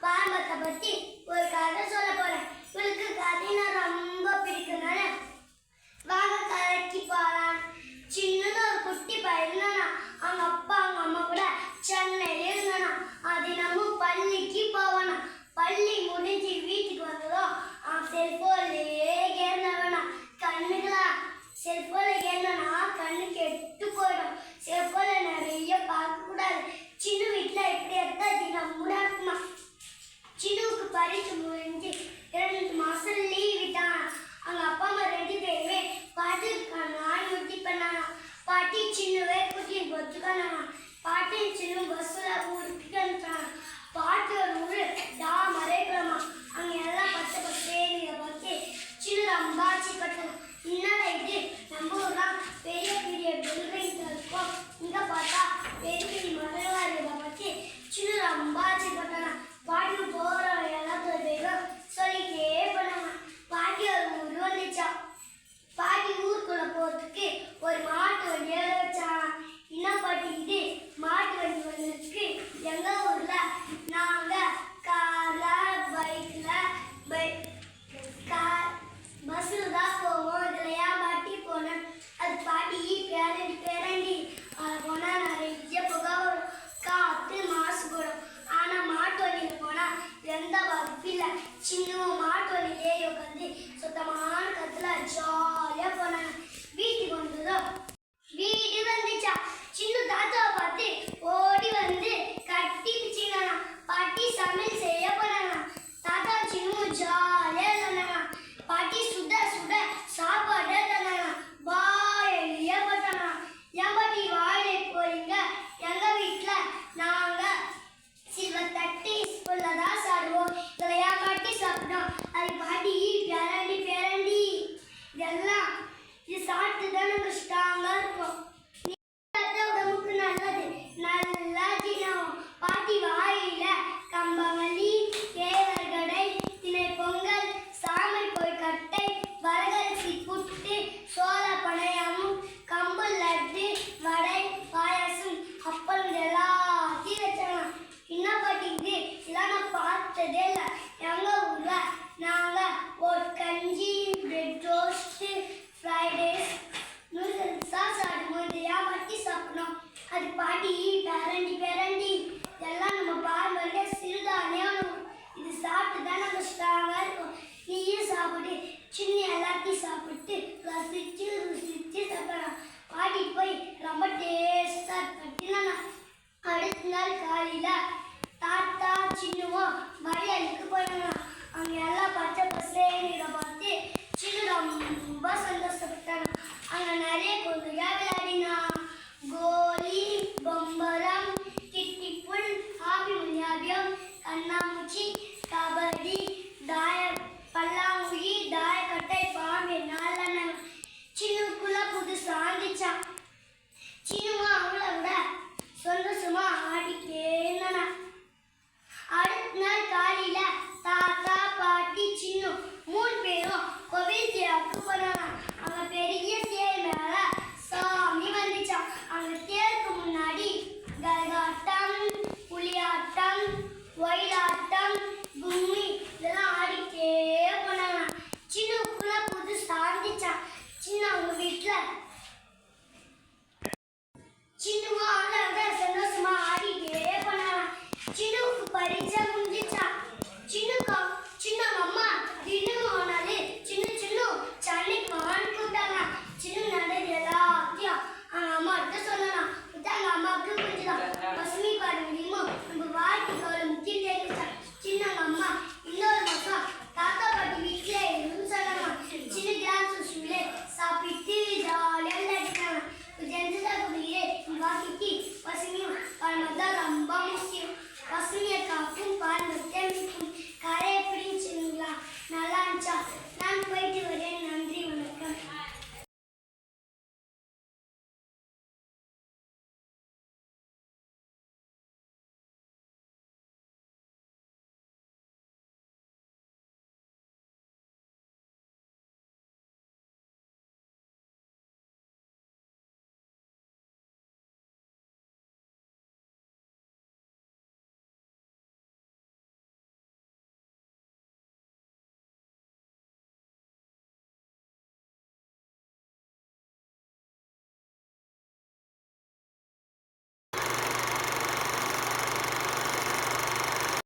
பாம்பத்தை பத்தி ஒரு கதை சொல்ல போறேன். உங்களுக்கு கதைனா ரொம்ப பிடிக்கும்னால வாங்க கதைக்கு போகலாம் சின்னதாக ஒரு குட்டி பையனா இது சாப்பிட்டு தான் நம்ம இருக்கும். உடம்புக்கு நல்லது. நல்லா தினம். பாட்டி வாயில கம்பமல்லி கேவர்கடை திணை பொங்கல் சாமை போய் கட்டை வரகரிசி புட்டு சோழ பனையாமும் கம்பு லட்டு வடை பாயாசம் அப்பளம் எல்லாத்தையும் வச்சாங்க. என்ன பாட்டிக்கு இதெல்லாம் நான் பார்த்ததே тіла. நான் போயிட்டு வரேன்